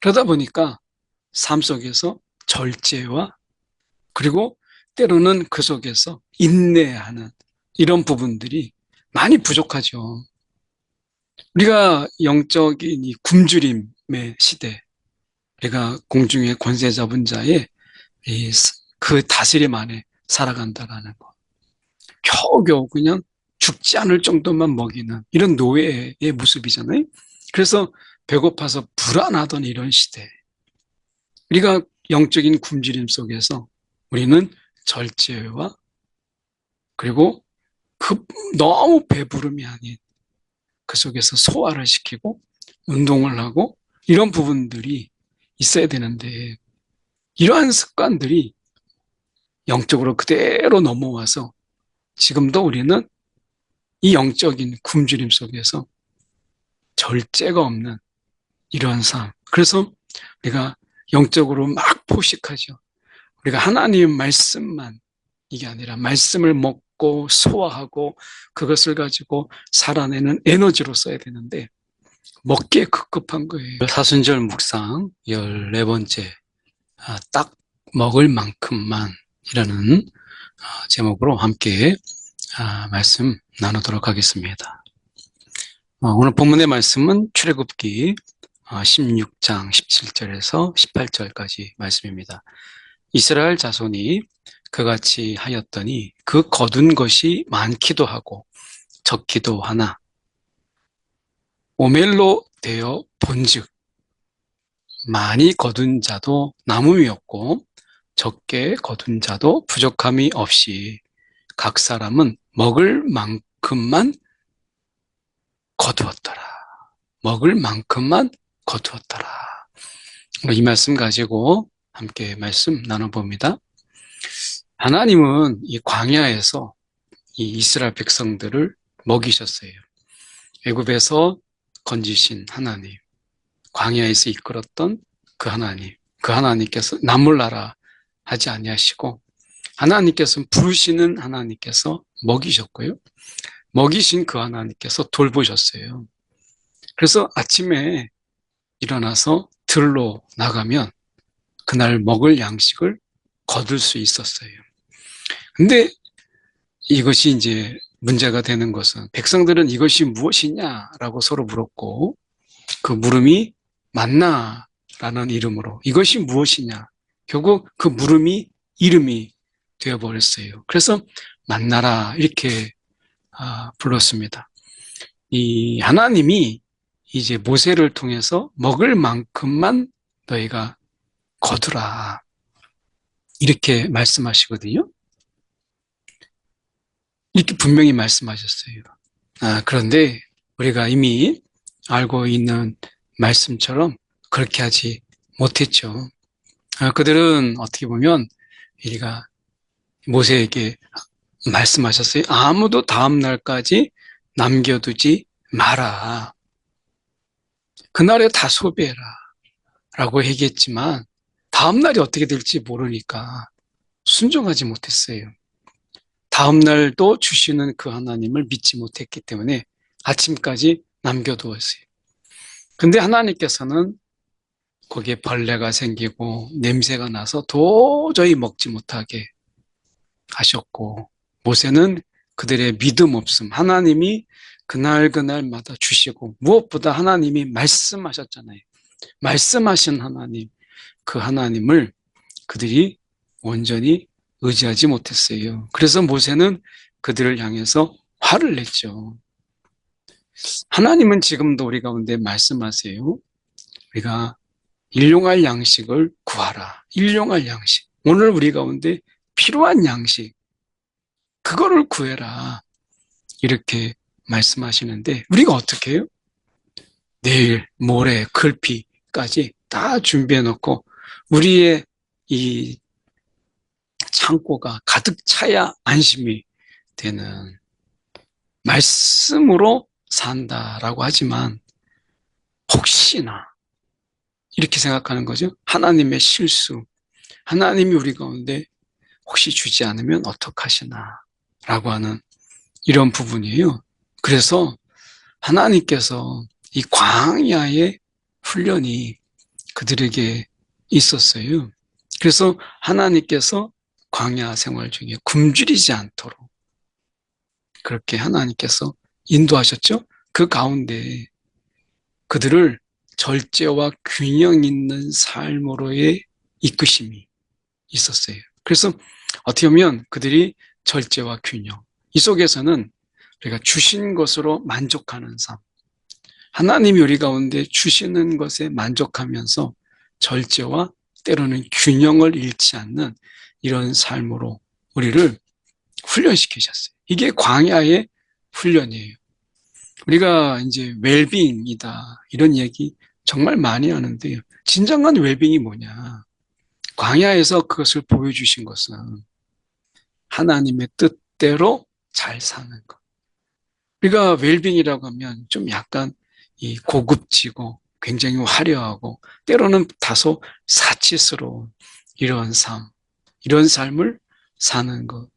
그러다 보니까 삶 속에서 절제와 그리고 때로는 그 속에서 인내하는 이런 부분들이 많이 부족하죠. 우리가 영적인 이 굶주림의 시대, 우리가 공중의 권세 잡은 자의 그 다스림 안에 살아간다라는 거. 겨우겨우 그냥 죽지 않을 정도만 먹이는 이런 노예의 모습이잖아요. 그래서 배고파서 불안하던 이런 시대. 우리가 영적인 굶주림 속에서 우리는 절제와 그리고 그 너무 배부름이 아닌 그 속에서 소화를 시키고 운동을 하고 이런 부분들이 있어야 되는데 이러한 습관들이 영적으로 그대로 넘어와서 지금도 우리는 이 영적인 굶주림 속에서 절제가 없는 이러한 삶. 그래서 우리가 영적으로 막 포식하죠. 우리가 하나님 말씀만 이게 아니라 말씀을 먹고 소화하고 그것을 가지고 살아내는 에너지로 써야 되는데 먹기에 급급한 거예요. 사순절 묵상 14번째 아, 딱 먹을 만큼만 이라는 아, 제목으로 함께 아, 말씀 나누도록 하겠습니다. 어, 오늘 본문의 말씀은 출애굽기 16장 어, 17절에서 18절까지 말씀입니다. 이스라엘 자손이 그같이 하였더니 그 거둔 것이 많기도 하고 적기도 하나 오멜로 되어 본즉 많이 거둔 자도 남음이었고 적게 거둔 자도 부족함이 없이 각 사람은 먹을 만큼만 거두었더라. 먹을 만큼만 거두었더라. 이 말씀 가지고 함께 말씀 나눠봅니다. 하나님은 이 광야에서 이 이스라엘 백성들을 먹이셨어요. 애굽에서 건지신 하나님, 광야에서 이끌었던 그 하나님, 그 하나님께서 남몰라라 하지 아니하시고 하나님께서 부르시는 하나님께서 먹이셨고요. 먹이신 그 하나님께서 돌보셨어요. 그래서 아침에 일어나서 들로 나가면 그날 먹을 양식을 거둘 수 있었어요. 근데 이것이 이제 문제가 되는 것은 백성들은 이것이 무엇이냐라고 서로 물었고 그 물음이 만나라는 이름으로 이것이 무엇이냐 결국 그 물음이 이름이 되어버렸어요. 그래서 만나라 이렇게 아, 불렀습니다. 이 하나님이 이제 모세를 통해서 먹을 만큼만 너희가 거두라 이렇게 말씀하시거든요. 이렇게 분명히 말씀하셨어요. 아, 그런데 우리가 이미 알고 있는 말씀처럼 그렇게 하지 못했죠. 아, 그들은 어떻게 보면 우리가 모세에게 말씀하셨어요. 아무도 다음 날까지 남겨두지 마라. 그날에 다 소비해라. 라고 얘기했지만 다음 날이 어떻게 될지 모르니까 순종하지 못했어요. 다음 날도 주시는 그 하나님을 믿지 못했기 때문에 아침까지 남겨두었어요. 근데 하나님께서는 거기에 벌레가 생기고 냄새가 나서 도저히 먹지 못하게 하셨고 모세는 그들의 믿음 없음 하나님이 그날 그날마다 주시고 무엇보다 하나님이 말씀하셨잖아요. 말씀하신 하나님 그 하나님을 그들이 온전히 의지하지 못했어요. 그래서 모세는 그들을 향해서 화를 냈죠. 하나님은 지금도 우리 가운데 말씀하세요. 우리가 일용할 양식을 구하라. 일용할 양식. 오늘 우리 가운데 필요한 양식. 그거를 구해라. 이렇게 말씀하시는데 우리가 어떻게 해요? 내일, 모레, 글피까지 다 준비해 놓고 우리의 이 창고가 가득 차야 안심이 되는 말씀으로 산다라고 하지만 혹시나 이렇게 생각하는 거죠. 하나님의 실수. 하나님이 우리 가운데 혹시 주지 않으면 어떡하시나 라고 하는 이런 부분이에요. 그래서 하나님께서 이 광야의 훈련이 그들에게 있었어요. 그래서 하나님께서 광야 생활 중에 굶주리지 않도록 그렇게 하나님께서 인도하셨죠. 그 가운데 그들을 절제와 균형 있는 삶으로의 이끄심이 있었어요. 그래서 어떻게 보면 그들이 절제와 균형, 이 속에서는 우리가 주신 것으로 만족하는 삶, 하나님이 우리 가운데 주시는 것에 만족하면서 절제와 때로는 균형을 잃지 않는 이런 삶으로 우리를 훈련시키셨어요. 이게 광야의 훈련이에요. 우리가 이제 웰빙이다 이런 얘기 정말 많이 하는데요. 진정한 웰빙이 뭐냐? 광야에서 그것을 보여주신 것은 하나님의 뜻대로 잘 사는 것. 우리가 웰빙이라고 하면 좀 약간 이 고급지고 굉장히 화려하고 때로는 다소 사치스러운 이런 삶, 이런 삶을 사는 것.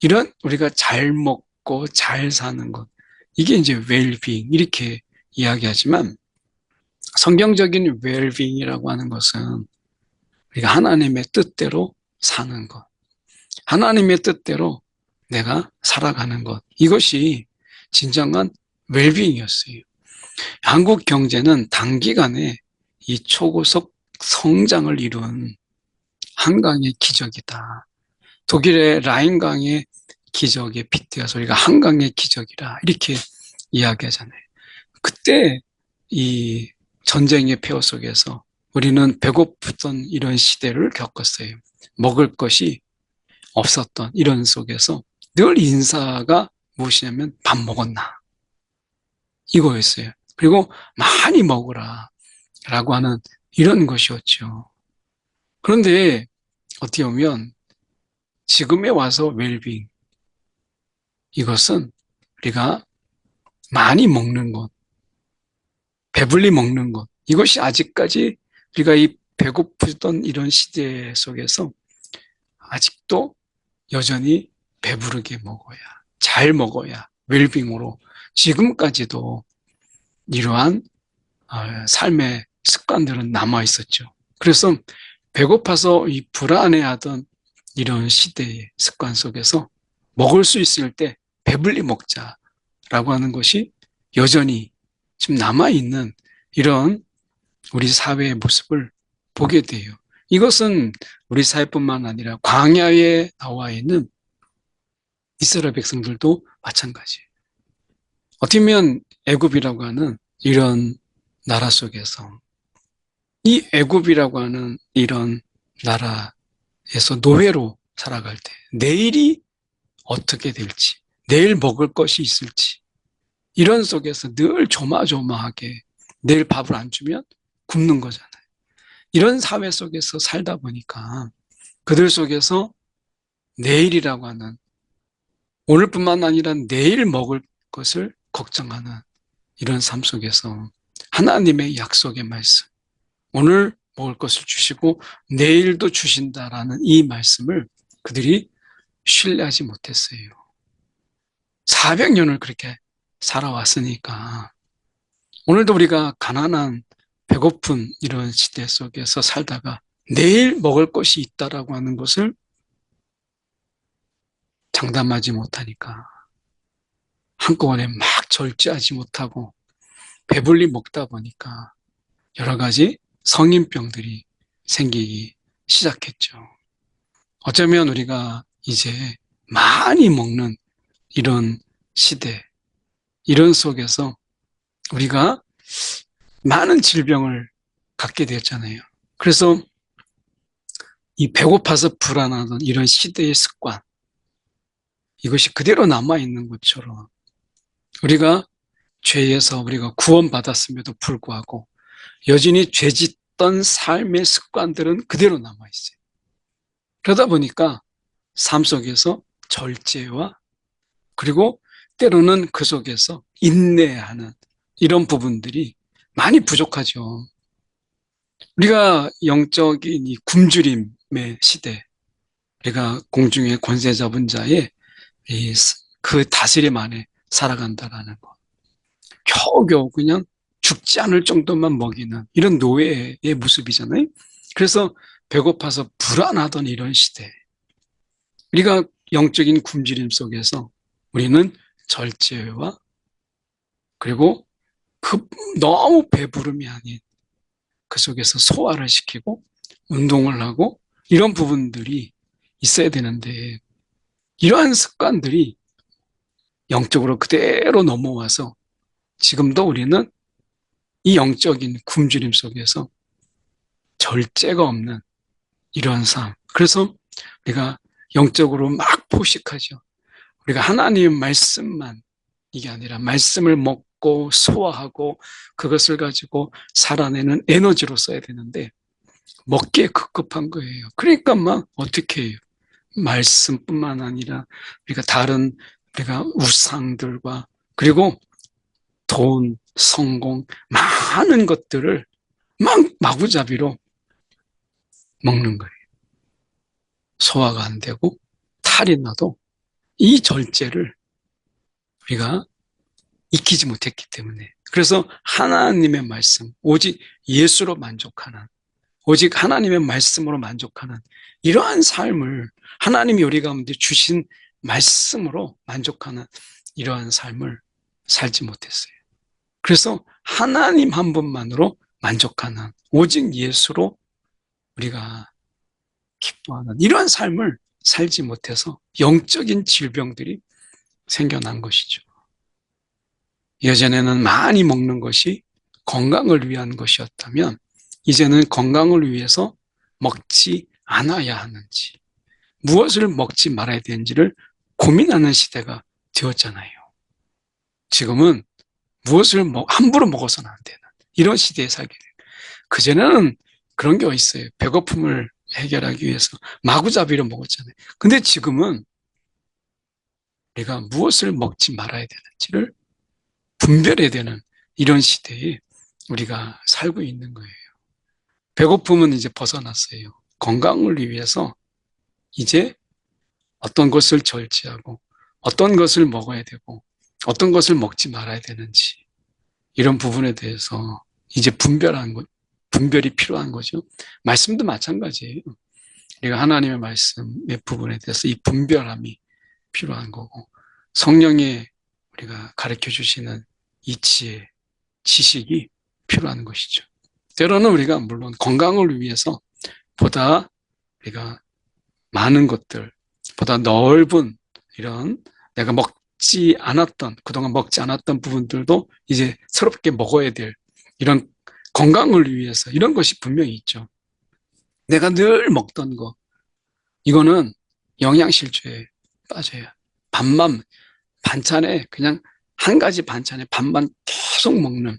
이런 우리가 잘 먹고 잘 사는 것. 이게 이제 웰빙 이렇게 이야기하지만 성경적인 웰빙이라고 하는 것은 우리가 하나님의 뜻대로 사는 것. 하나님의 뜻대로 내가 살아가는 것. 이것이 진정한 웰빙이었어요. 한국 경제는 단기간에 이 초고속 성장을 이룬 한강의 기적이다. 독일의 라인강의 기적에 빗대어서 우리가 한강의 기적이라 이렇게 이야기하잖아요. 그때 이 전쟁의 폐허 속에서 우리는 배고프던 이런 시대를 겪었어요. 먹을 것이 없었던 이런 속에서 늘 인사가 무엇이냐면 밥 먹었나 이거였어요. 그리고 많이 먹으라 라고 하는 이런 것이었죠. 그런데 어떻게 보면 지금에 와서 웰빙 이것은 우리가 많이 먹는 것, 배불리 먹는 것 이것이 아직까지 우리가 이 배고프던 이런 시대 속에서 아직도 여전히 배부르게 먹어야 잘 먹어야 웰빙으로 지금까지도 이러한 어, 삶의 습관들은 남아 있었죠. 그래서 배고파서 이 불안해하던 이런 시대의 습관 속에서 먹을 수 있을 때 배불리 먹자라고 하는 것이 여전히 지금 남아 있는 이런 우리 사회의 모습을 보게 돼요. 이것은 우리 사회뿐만 아니라 광야에 나와 있는 이스라엘 백성들도 마찬가지예요. 어떻게 보면 애굽이라고 하는 이런 나라 속에서 이 애굽이라고 하는 이런 나라에서 노예로 살아갈 때 내일이 어떻게 될지 내일 먹을 것이 있을지 이런 속에서 늘 조마조마하게 내일 밥을 안 주면 굶는 거잖아요. 이런 사회 속에서 살다 보니까 그들 속에서 내일이라고 하는 오늘뿐만 아니라 내일 먹을 것을 걱정하는 이런 삶 속에서 하나님의 약속의 말씀, 오늘 먹을 것을 주시고 내일도 주신다라는 이 말씀을 그들이 신뢰하지 못했어요. 400년을 그렇게 살아왔으니까 오늘도 우리가 가난한 배고픈 이런 시대 속에서 살다가 내일 먹을 것이 있다라고 하는 것을 장담하지 못하니까 한꺼번에 막 절제하지 못하고 배불리 먹다 보니까 여러 가지 성인병들이 생기기 시작했죠. 어쩌면 우리가 이제 많이 먹는 이런 시대, 이런 속에서 우리가 많은 질병을 갖게 되었잖아요. 그래서 이 배고파서 불안하던 이런 시대의 습관, 이것이 그대로 남아있는 것처럼 우리가 죄에서 우리가 구원받았음에도 불구하고 여전히 죄 짓던 삶의 습관들은 그대로 남아있어요. 그러다 보니까 삶 속에서 절제와 그리고 때로는 그 속에서 인내하는 이런 부분들이 많이 부족하죠. 우리가 영적인 이 굶주림의 시대, 우리가 공중의 권세 잡은 자의 그 다스림 안에 살아간다라는 것. 겨우겨우 그냥 죽지 않을 정도만 먹이는 이런 노예의 모습이잖아요. 그래서 배고파서 불안하던 이런 시대. 우리가 영적인 굶주림 속에서 우리는 절제와 그리고 그 너무 배부름이 아닌 그 속에서 소화를 시키고 운동을 하고 이런 부분들이 있어야 되는데 이러한 습관들이 영적으로 그대로 넘어와서 지금도 우리는 이 영적인 굶주림 속에서 절제가 없는 이러한 삶. 그래서 우리가 영적으로 막 포식하죠. 우리가 하나님의 말씀만 이게 아니라 말씀을 먹고 소화하고 그것을 가지고 살아내는 에너지로 써야 되는데 먹기에 급급한 거예요. 그러니까 막 어떻게 해요? 말씀뿐만 아니라 우리가 다른 우리가 우상들과 그리고 돈, 성공, 많은 것들을 막 마구잡이로 먹는 거예요. 소화가 안 되고 탈이 나도 이 절제를 우리가 익히지 못했기 때문에 그래서 하나님의 말씀, 오직 예수로 만족하는 오직 하나님의 말씀으로 만족하는 이러한 삶을 하나님이 우리 가운데 주신 말씀으로 만족하는 이러한 삶을 살지 못했어요. 그래서 하나님 한 분만으로 만족하는 오직 예수로 우리가 기뻐하는 이러한 삶을 살지 못해서 영적인 질병들이 생겨난 것이죠. 예전에는 많이 먹는 것이 건강을 위한 것이었다면 이제는 건강을 위해서 먹지 않아야 하는지 무엇을 먹지 말아야 되는지를 고민하는 시대가 되었잖아요. 지금은 무엇을 먹, 함부로 먹어서는 안 되는 이런 시대에 살게 돼요. 그전에는 그런 게 있어요. 배고픔을 해결하기 위해서 마구잡이로 먹었잖아요. 근데 지금은 우리가 무엇을 먹지 말아야 되는지를 분별해야 되는 이런 시대에 우리가 살고 있는 거예요. 배고픔은 이제 벗어났어요. 건강을 위해서 이제 어떤 것을 절제하고 어떤 것을 먹어야 되고 어떤 것을 먹지 말아야 되는지 이런 부분에 대해서 이제 분별한 것, 분별이 필요한 거죠. 말씀도 마찬가지예요. 우리가 하나님의 말씀의 부분에 대해서 이 분별함이 필요한 거고 성령의 우리가 가르쳐 주시는 이 지혜, 지식이 필요한 것이죠. 때로는 우리가 물론 건강을 위해서 보다 우리가 많은 것들, 보다 넓은 이런 내가 먹지 않았던, 그동안 먹지 않았던 부분들도 이제 새롭게 먹어야 될 이런 건강을 위해서 이런 것이 분명히 있죠. 내가 늘 먹던 거, 이거는 영양실조에 빠져요. 밥만, 반찬에 그냥 한 가지 반찬에 밥만 계속 먹는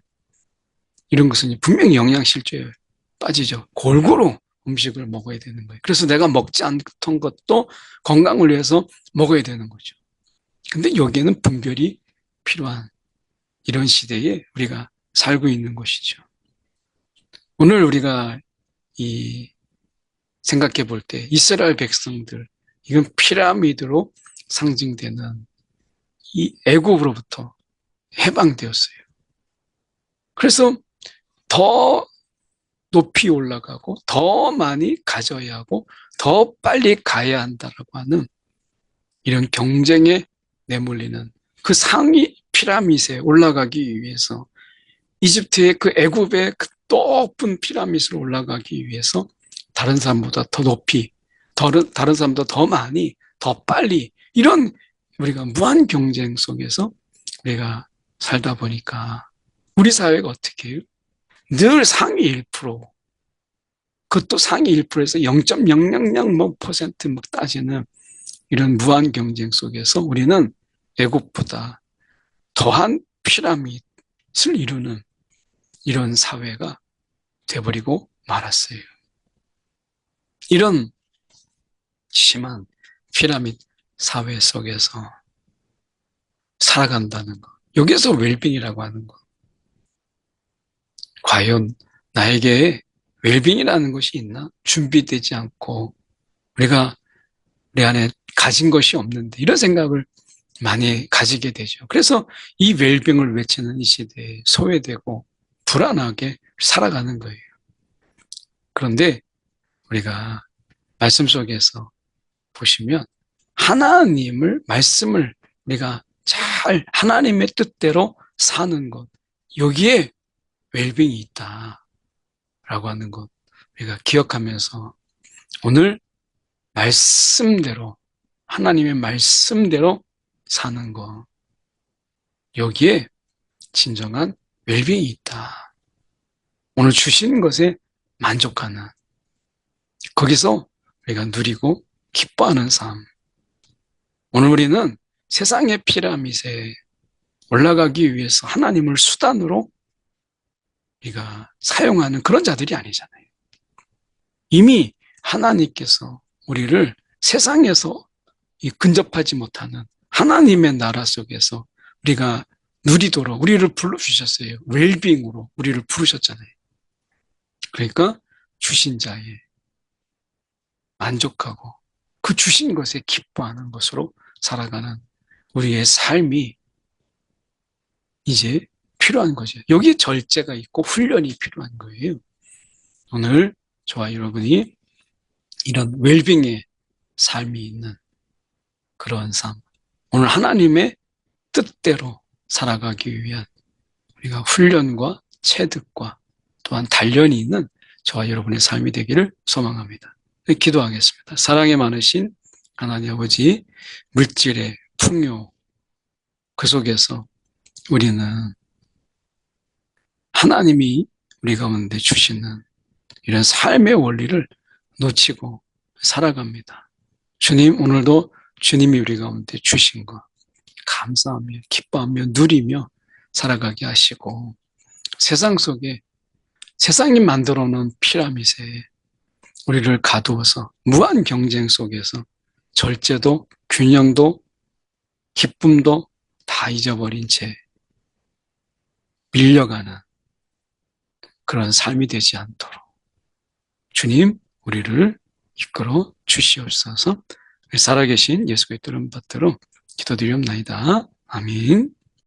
이런 것은 분명히 영양실조에 빠지죠. 골고루 음식을 먹어야 되는 거예요. 그래서 내가 먹지 않던 것도 건강을 위해서 먹어야 되는 거죠. 근데 여기에는 분별이 필요한 이런 시대에 우리가 살고 있는 것이죠. 오늘 우리가 이 생각해 볼 때 이스라엘 백성들 이건 피라미드로 상징되는 이 애굽으로부터 해방되었어요. 그래서 더 높이 올라가고 더 많이 가져야 하고 더 빨리 가야 한다라고 하는 이런 경쟁에 내몰리는 그 상위 피라밋에 올라가기 위해서 이집트의 그 애굽의 그 높은 피라밋으로 올라가기 위해서 다른 사람보다 더 높이 다른, 다른 사람보다 더 많이 더 빨리 이런 우리가 무한 경쟁 속에서 우리가 살다 보니까 우리 사회가 어떻게 해요? 늘 상위 1%. 그것도 상위 1%에서 0.000뭐 퍼센트 막 따지는 이런 무한 경쟁 속에서 우리는 애국보다 더한 피라밋을 이루는 이런 사회가 돼버리고 말았어요. 이런 심한 피라밋 사회 속에서 살아간다는 것. 여기서 웰빙이라고 하는 것. 과연 나에게 웰빙이라는 것이 있나? 준비되지 않고 우리가 내 안에 가진 것이 없는데 이런 생각을 많이 가지게 되죠. 그래서 이 웰빙을 외치는 이 시대에 소외되고 불안하게 살아가는 거예요. 그런데 우리가 말씀 속에서 보시면 하나님을 말씀을 우리가 잘 하나님의 뜻대로 사는 것 여기에 웰빙이 있다 라고 하는 것 우리가 기억하면서 오늘 말씀대로 하나님의 말씀대로 사는 것 여기에 진정한 웰빙이 있다. 오늘 주신 것에 만족하는 거기서 우리가 누리고 기뻐하는 삶. 오늘 우리는 세상의 피라밋에 올라가기 위해서 하나님을 수단으로 우리가 사용하는 그런 자들이 아니잖아요. 이미 하나님께서 우리를 세상에서 근접하지 못하는 하나님의 나라 속에서 우리가 누리도록 우리를 불러주셨어요. 웰빙으로 우리를 부르셨잖아요. 그러니까 주신 자에 만족하고 그 주신 것에 기뻐하는 것으로 살아가는 우리의 삶이 이제 필요한 거죠. 여기에 절제가 있고 훈련이 필요한 거예요. 오늘 저와 여러분이 이런 웰빙의 삶이 있는 그런 삶. 오늘 하나님의 뜻대로 살아가기 위한 우리가 훈련과 체득과 또한 단련이 있는 저와 여러분의 삶이 되기를 소망합니다. 기도하겠습니다. 사랑에 많으신 하나님 아버지, 물질의 풍요, 그 속에서 우리는 하나님이 우리 가운데 주시는 이런 삶의 원리를 놓치고 살아갑니다. 주님, 오늘도 주님이 우리 가운데 주신 것 감사하며 기뻐하며 누리며 살아가게 하시고 세상 속에 세상이 만들어 놓은 피라밋에 우리를 가두어서 무한 경쟁 속에서 절제도 균형도 기쁨도 다 잊어버린 채 밀려가는 그런 삶이 되지 않도록 주님 우리를 이끌어 주시옵소서 살아계신 예수 그리스도를 받들어 기도드리옵나이다. 아멘.